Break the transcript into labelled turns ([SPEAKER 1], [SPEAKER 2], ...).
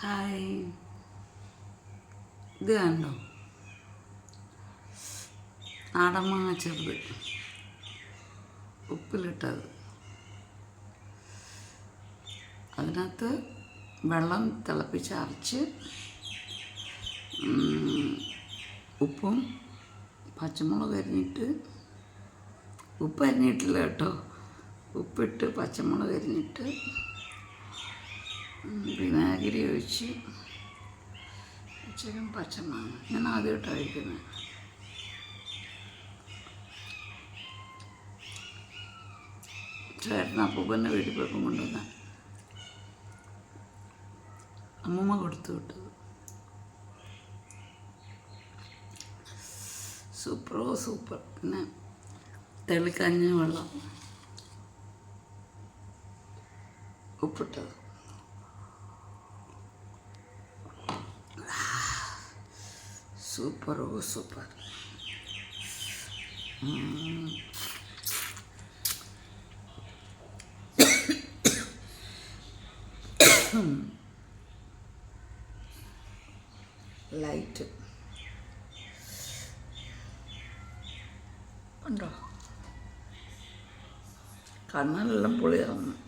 [SPEAKER 1] Hi. ഇത് കണ്ടോ? നാടൻ മാങ്ങ ചെറുത്. ഉപ്പിലിട്ടത്. അതിനകത്ത് വെള്ളം തിളപ്പിച്ച് അരച്ച് ഉപ്പും പച്ചമുളക് അരിഞ്ഞിട്ട് ഉപ്പ് അരിഞ്ഞിട്ടില്ല കേട്ടോ. ഉപ്പിട്ട് പച്ചമുളക് അരിഞ്ഞിട്ട് ഉം, വിനാഗിരി ഒഴിച്ച് ഇച്ചിരി പച്ചമാങ്ങ. ഞാൻ ആദ്യമായിട്ടാണ് കഴിക്കുന്നത് ചേട്ടൻ അപ്പൂപ്പന്റെ വീട്ടിൽ പോയപ്പം കൊണ്ടുവന്ന അമ്മൂമ്മ കൊടുത്തു വിട്ടത്. സൂപ്പറോ സൂപ്പർ. പിന്നെ തെളിക്കഞ്ഞ വെള്ളം ഉപ്പിട്ടത്. സൂപ്പറോ സൂപ്പർ ലൈറ്റ് ഉണ്ടോ കണ്ണിലെല്ലാം പുളി ഇറങ്ങും